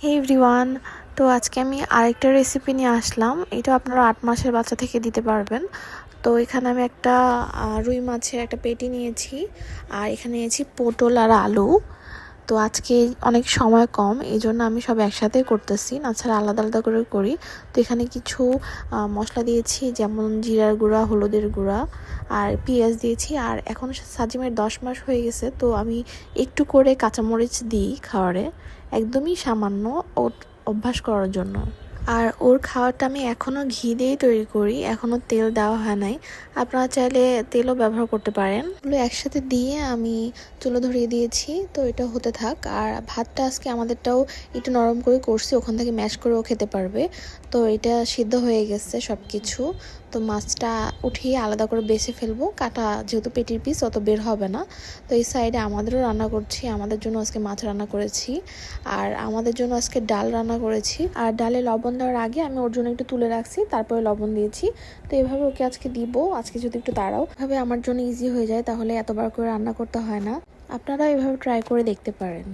হে everyone তো আজকে আমি আরেকটা রেসিপি নিয়ে আসলাম। এটা আপনারা আট মাসের বাচ্চা থেকে দিতে পারবেন। তো এখানে আমি একটা রুই মাছের একটা পেটি নিয়েছি। আর এখানে নিয়েছি পটল আর আলু। তো আজকে অনেক সময় কম এই জন্য আমি সব একসাথে করতেছি। নাছাড়া আলাদা আলাদা করে করি। তো এখানে কিছু মশলা দিয়েছি, যেমন জিরার গুঁড়া, হলুদের গুঁড়া, আর পেঁয়াজ দিয়েছি। আর এখন সাজিমের দশ মাস হয়ে গেছে, তো আমি একটু করে কাঁচামরিচ দিই খাওয়ারে। একদমই সামান্য অভ্যাস করার জন্য। আর ওর খাওয়াটা আমি এখনও ঘি দিয়েই তৈরি করি এখনও তেল দেওয়া হয় নাই। আপনারা চাইলে তেলও ব্যবহার করতে পারেন। এগুলো একসাথে দিয়ে আমি চুলো ধরিয়ে দিয়েছি, তো এটা হতে থাক। আর ভাতটা আজকে আমাদেরটাও একটু নরম করে করছি, ওখান থেকে ম্যাশ করেও খেতে পারবে। তো এটা সিদ্ধ হয়ে গেছে সব কিছু তো মাছটা উঠিয়ে আলাদা করে বেছে ফেলব। কাটা যেহেতু পেটির পিস, অত বের হবে না। তো এই সাইডে আমাদেরও রান্না করছি, আমাদের জন্য আজকে মাছ রান্না করেছি। আর আমাদের জন্য আজকে ডাল রান্না করেছি। আর ডালে লবণ দেওয়ার আগে আমি ওর জন্য একটু তুলে রাখছি, তারপরে লবণ দিয়েছি। তো এভাবে ওকে আজকে দিব, আজকে যদি একটু দাঁড়াও। এভাবে আমার জন্য ইজি হয়ে যায়, তাহলে এতবার করে রান্না করতে হয় না। আপনারা এভাবে ট্রাই করে দেখতে পারেন।